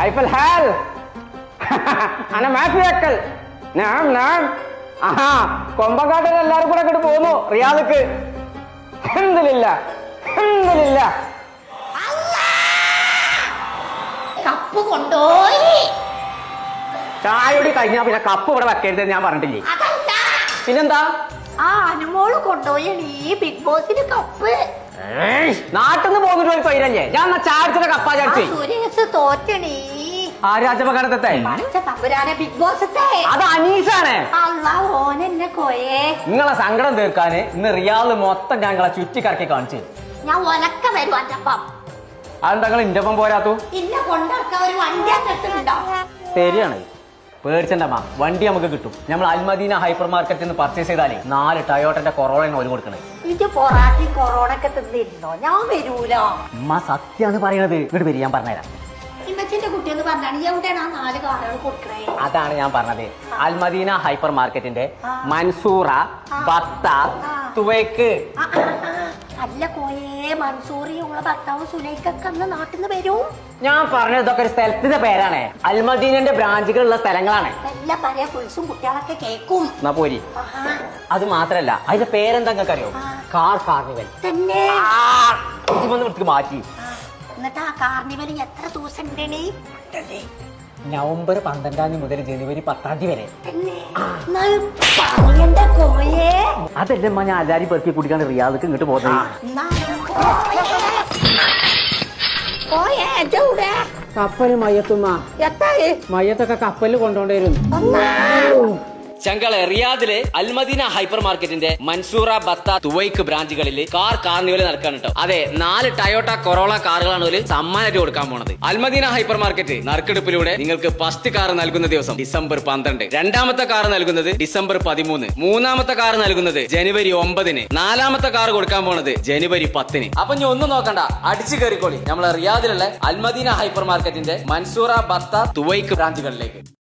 كيف الحال؟ أنا ما في أكل نعم نعم ആഹാ കൊമ്പങ്കാട്ടിൽ എല്ലാവരും കൂടെ അങ്ങോട്ട് പോന്നു റിയാദക്ക് എന്തിലില്ല എന്തിലില്ല കപ്പ് കൊണ്ടോയി ചായയോടി കഴിഞ്ഞാ പിന്നെ കപ്പ് ഇവിടെ വെക്കരുത് ഞാൻ പറഞ്ഞിട്ടില്ലേ അതല്ല പിന്നെന്താ ആ അനുമോള് കൊണ്ടോയാണ് ഈ ബിഗ് ബോസിന് കപ്പ് നാട്ടിൽ നിന്ന് പോന്നിട്ട് ഒരു പൈരല്ലേ ഞാൻ എന്നാ ചാടിച്ചിട്ട് കപ്പാ ആ ചാടിച്ച് സുരേഷ് തോറ്റണീ തമ്പുരാനെ ബിഗ് ബോസത്തെ അത് ഓനെന്നെ കോയേ. നിങ്ങളെ സങ്കടം തീർക്കാന് ഇന്ന് റിയാദ് മൊത്തം ഞങ്ങളെ ചുറ്റിക്കറക്കി കാണിച്ചു. ഞാൻ ഒലക്ക വരും അതെന്താ നിങ്ങൾ ഇന്റെ ഒപ്പം പോരാത്തു ഇന്നെ കൊണ്ടിറക്കാൻ ഒരു വണ്ടി കിട്ടുന്നുണ്ടോ ശരിയാണ്. പേടിച്ചണ്ടമ്മ വണ്ടി നമുക്ക് കിട്ടും. നമ്മൾ അൽമദീന ഹൈപ്പർ മാർക്കറ്റിൽ നിന്ന് പർച്ചേസ് ചെയ്താലേ നാല് ടയോട്ടന്റെ കൊറോളയാണ് ഒരു കൊടുക്കണേ ഇത് പൊറാട്ടി കൊറോണ ഒക്കെ തിന്നിരുന്നോ? ഞാൻ വരൂല? അമ്മ സത്യാണ് പറയണത്. ഇങ്ങോട്ട് വരി ഞാൻ പറഞ്ഞുതരാം. ഇമ്മച്ചിന്റെ കുട്ടിയെന്ന് പറഞ്ഞാണ്. എവിടെയാണ് ആ നാല് കാറുകൾ കൊടുക്കണേ? അതാണ് ഞാൻ പറഞ്ഞത്. അൽമദീന ഹൈപ്പർ മാർക്കറ്റിന്റെ മൻസൂറ ബത്ത. തുവയ്ക്ക്. അല്ല കോയേ മൻസൂറിയുള്ള ഭർത്താവ് സുലൈക്കൊക്കെ അന്ന് നാട്ടിൽ നിന്ന് വരും. ഞാൻ പറഞ്ഞത് ഇതൊക്കെ ഒരു സ്ഥലത്തിന്റെ പേരാണ്. അൽമദീനന്റെ ബ്രാഞ്ചുകളുള്ള സ്ഥലങ്ങളാണ്. നല്ല പറയാ പുൽസും കുട്ടികളൊക്കെ കേക്കും. എന്നാ പോരി. അത് മാത്രല്ല അതിന്റെ പേരെന്താ അറിയോ കാർ കാർണിവൽ. തന്നെ. മാറ്റി. എന്നിട്ട് ആ കാർണിവൽ എത്ര ദിവസം നവംബർ പന്ത്രണ്ടാം തീയതി മുതൽ ജനുവരി പത്താം തീയതി വരെ. പറയണ്ട കോയേ. ഞാൻ അലാരി പെറുക്കി കുടിക്കാണ് റിയാദക്ക് ഇങ്ങോട്ട് പോകുന്നത് കപ്പൽ മയത്തുമ്മ മയത്തൊക്കെ കപ്പലിൽ കൊണ്ടുകൊണ്ടിരുന്നു ചങ്കള റിയാദിലെ അൽമദീന ഹൈപ്പർ മാർക്കറ്റിന്റെ മൻസൂറ ബത്ത തുവൈക്ക് ബ്രാഞ്ചുകളിൽ കാർ കാർണിവൽ നടക്കാൻ കേട്ടോ അതെ നാല് ടയോട്ട കൊറോള കാറുകളാണ് ഒരു സമ്മാനമായിട്ട് കൊടുക്കാൻ പോണത്. അൽമദീന ഹൈപ്പർ മാർക്കറ്റ് നറുക്കെടുപ്പിലൂടെ നിങ്ങൾക്ക് ഫസ്റ്റ് കാർ നൽകുന്ന ദിവസം ഡിസംബർ പന്ത്രണ്ട്. രണ്ടാമത്തെ കാർ നൽകുന്നത് ഡിസംബർ പതിമൂന്ന്. മൂന്നാമത്തെ കാർ നൽകുന്നത് ജനുവരി ഒമ്പതിന്. നാലാമത്തെ കാർ കൊടുക്കാൻ പോണത് ജനുവരി പത്തിന്. അപ്പൊ ഇനി ഒന്നും നോക്കണ്ട അടിച്ചു കയറിക്കോളി. നമ്മളെ റിയാദിലുള്ള അൽമദീന ഹൈപ്പർ മാർക്കറ്റിന്റെ മൻസൂറ ബത്ത തുവൈക്ക് ബ്രാഞ്ചുകളിലേക്ക്.